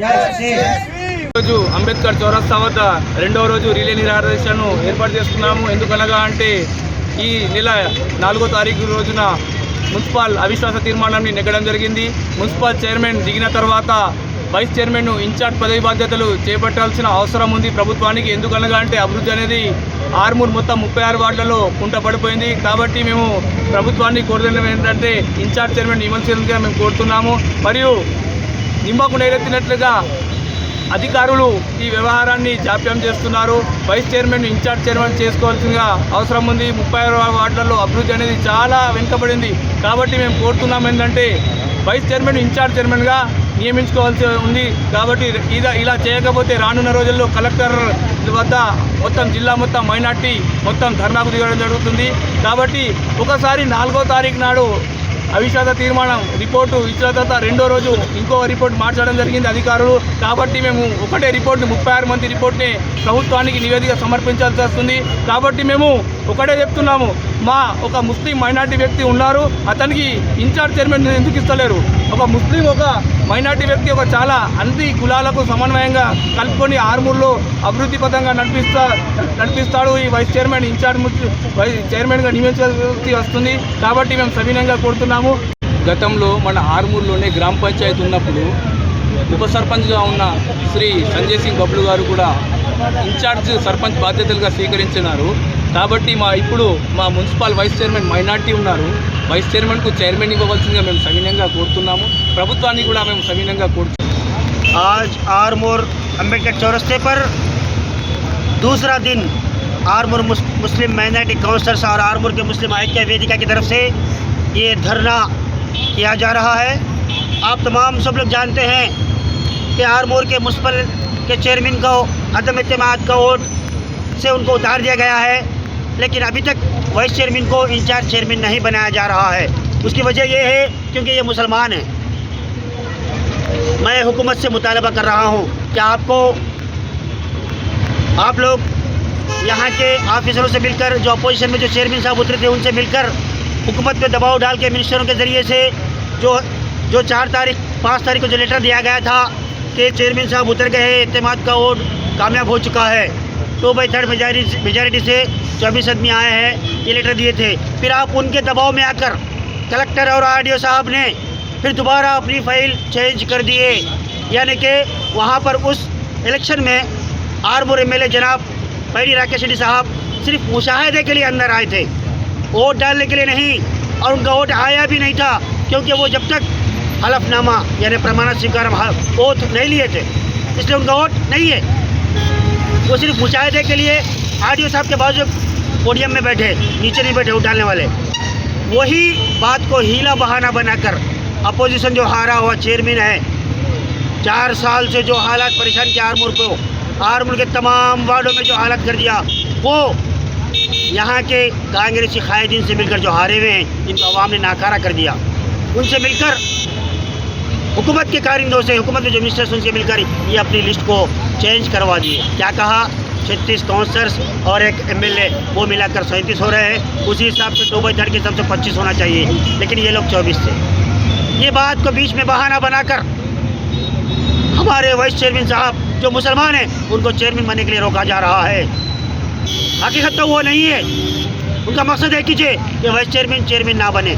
Yes, yes, yes. Chairman రోజు అంబేద్కర్ చౌరస్తా వద్ద రెండవ రోజు రిలే నిరాదీక్షను ఏర్పాటు చేస్తున్నాము. ఎందుకనగా అంటే ఈ నెల నాలుగో తారీఖు రోజున మున్సిపల్ అవిశ్వాస తీర్మానాన్ని నెగ్గడం జరిగింది. మున్సిపల్ చైర్మన్ దిగిన తర్వాత వైస్ చైర్మన్ను ఇన్ఛార్జ్ పదవి బాధ్యతలు చేపట్టాల్సిన అవసరం ఉంది ప్రభుత్వానికి. ఎందుకనగా అంటే అభివృద్ధి అనేది ఆర్మూర్ మొత్తం ముప్పై ఆరు వార్డులలో కుంట పడిపోయింది. కాబట్టి మేము ప్రభుత్వాన్ని కోరుతున్నది ఏంటంటే ఇన్ఛార్జ్ చైర్మన్ ఇవ్వాల్సిందిగా మేము కోరుతున్నాము. మరియు నిమ్మకు నేరెత్తినట్లుగా అధికారులు ఈ వ్యవహారాన్ని జాప్యం చేస్తున్నారు. వైస్ చైర్మన్ ఇన్ఛార్జ్ చైర్మన్ చేసుకోవాల్సిందిగా అవసరం ఉంది. ముప్పై ఆరు వార్డులలో అభివృద్ధి అనేది చాలా వెనుకబడింది. కాబట్టి మేము కోరుతున్నాం ఏంటంటే వైస్ చైర్మన్ ఇన్ఛార్జ్ చైర్మన్గా నియమించుకోవాల్సి ఉంది. కాబట్టి ఇలా ఇలా చేయకపోతే రానున్న రోజుల్లో కలెక్టర్ వద్ద మొత్తం జిల్లా మొత్తం మైనార్టీ మొత్తం ధర్నాకు దిగడం జరుగుతుంది. కాబట్టి ఒకసారి నాలుగో తారీఖు నాడు అవిశ్వాస తీర్మానం రిపోర్టు ఇచ్చిన తర్వాత రెండో రోజు ఇంకో రిపోర్ట్ మార్చడం జరిగింది అధికారులు. కాబట్టి మేము ఒకటే రిపోర్ట్ని ముప్పై ఆరు మంది రిపోర్ట్ని ప్రభుత్వానికి నివేదిక సమర్పించాల్సి వస్తుంది. కాబట్టి మేము ఒకటే చెప్తున్నాము. మా ఒక ముస్లిం మైనార్టీ వ్యక్తి ఉన్నారు. అతనికి ఇన్ఛార్జ్ చైర్మన్ ఎందుకు ఇస్తలేరు? ఒక ముస్లిం ఒక మైనార్టీ వ్యక్తి ఒక చాలా అన్ని కులాలకు సమన్వయంగా కలుపుకొని ఆర్మూర్లో అభివృద్ధి పథంగా నడిపిస్తా నడిపిస్తాడు. ఈ వైస్ చైర్మన్ ఇన్ఛార్జ్ వైస్ చైర్మన్గా నియమించాల్సి వస్తుంది. కాబట్టి మేము సవినయంగా కోరుతున్నాము. గతంలో మన ఆర్మూర్లోనే గ్రామ పంచాయతీ ఉన్నప్పుడు ఉప సర్పంచ్గా ఉన్న శ్రీ సంజయ్ సింగ్ బబ్లు గారు కూడా ఇన్ఛార్జ్ సర్పంచ్ బాధ్యతలుగా స్వీకరించినారు కాబట్టి మా ఇప్పుడు మా మున్సిపల్ వైస్ చైర్మన్ మైనార్టీ ఉన్నారు వైస్ చైర్మన్కు చైర్మన్ ఇవ్వవలసిందిగా మేము సవినంగా కోరుతున్నాము ప్రభుత్వాన్ని కూడా మేము సవినంగా కోరుతున్నాము आज आरमोर अम्बेडकर चौरस्ते पर दूसरा दिन आरमोर मुस, मुस्लिम माइनॉरिटी काउंसलर्स और आरमोर के मुस्लिम ऐक्य वेदिका की तरफ से ये धरना किया जा रहा है आप तमाम सब लोग जानते हैं कि आरमोर के मुस्पल के चेयरमैन को, अदम अतमाद का वोट से उनको उतार दिया गया है। लेकिन अभी तक वाइस चेयरमैन को इंचार्ज चेयरमैन नहीं बनाया जा रहा है। उसकी वजह यह है, क्योंकि ये मुसलमान हैं। मैं हुकूमत से मुतालबा कर रहा हूँ कि आपको, आप लोग यहाँ के ऑफिसरों से मिलकर, जो अपोजिशन में जो चेयरमैन साहब उतरे थे, उनसे मिलकर हुकूमत पे दबाव डाल के मिनिस्टरों के ज़रिए से जो जो चार तारीख, पाँच तारीख को जो लेटर दिया गया था कि चेयरमैन साहब उतर गए हैं अतमाद का वोट कामयाब हो चुका है। तो भाई थर्ड मेजॉरिटी से चौबीस आदमी आए हैं, ये लेटर दिए थे। फिर आप उनके दबाव में आकर कलेक्टर और आर साहब ने फिर दोबारा अपनी फ़ाइल चेंज कर दिए। यानी कि वहाँ पर उस इलेक्शन में आरमोर एम जनाब पैडी राकेश रेड्डी साहब सिर्फ़ मुशाहदे के लिए अंदर आए थे। वोट डालने के लिए नहीं, और उनका वोट आया भी नहीं था, क्योंकि वो जब तक हलफनामा यानी प्रमाण स्वीकार वोट नहीं लिए थे। इसलिए उनका वोट नहीं है। वो सिर्फ़ मुशाहदे के लिए आर साहब के बाजू पोडियम में बैठे, नीचे नहीं बैठे डालने वाले। वही बात को हीला बहाना बनाकर अपोजिशन जो हारा हुआ चेयरमैन है, चार साल से जो हालात परेशान किया आरमूर को, आरमूर के तमाम वार्डों में जो हालात कर दिया, वो यहाँ के कांग्रेसी कायदीन से मिलकर जो हारे हुए हैं जिनको आवाम ने नाकारा कर दिया। उनसे मिलकर हुकूमत के कारिंदों से हुकूमत के जो मिनिस्टर्स उनसे मिलकर ये अपनी लिस्ट को चेंज करवा दिए क्या कहा? छत्तीस काउंसलर्स और एक एमएलए वो मिलाकर सैंतीस हो रहे हैं। उसी हिसाब से दो थर्ड के हिसाब से पच्चीस होना चाहिए। लेकिन ये लोग चौबीस थे। ये बात को बीच में बहाना बनाकर हमारे वाइस चेयरमैन साहब, जो मुसलमान हैं, उनको चेयरमैन बनने के लिए रोका जा रहा है। हकीकत तो वो नहीं है। उनका मकसद है कि वाइस चेयरमैन चेयरमैन ना बने।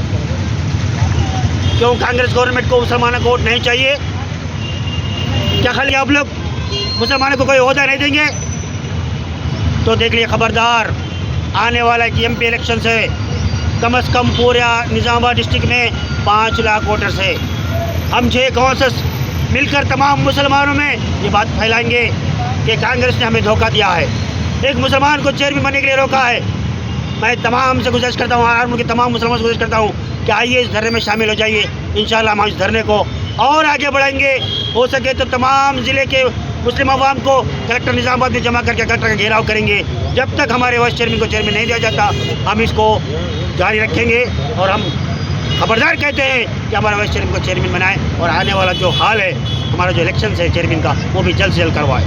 क्यों कांग्रेस गवर्नमेंट को मुसलमानों को वोट नहीं चाहिए? क्या खाली आप लोग मुसलमानों को कोई अहदा नहीं देंगे? तो देख लिए खबरदार, आने वाला एम पी इलेक्शन से। कम अज़ कम पूरा निज़ामाबाद डिस्ट्रिक्ट में पाँच लाख वोटर्स है। हम छः काउंसलर्स मिलकर तमाम मुसलमानों में ये बात फैलाएँगे कि कांग्रेस ने हमें धोखा दिया है। एक मुसलमान को चेयरमैन बनने के लिए रोका है। मैं तमाम से गुजारिश करता हूँ आर्म के तमाम मुसलमानों से गुजारिश करता हूँ कि आइए इस धरने में शामिल हो जाइए। इन हम इस धरने को और आगे बढ़ाएँगे। हो सके तो तमाम ज़िले के मुस्लिम अवाम को कलेक्टर निज़ामाबाद में जमा करके कलेक्टर का घेराव करेंगे। जब तक हमारे वाइस चेयरमैन को चेयरमैन नहीं दिया जाता, हम इसको जारी रखेंगे और हम खबरदार कहते हैं कि हमारा वाइस चेयरमैन को चेयरमैन बनाए और आने वाला जो हाल है, हमारा जो इलेक्शन है, चेयरमैन का, वो भी जल्द से जल्द करवाए।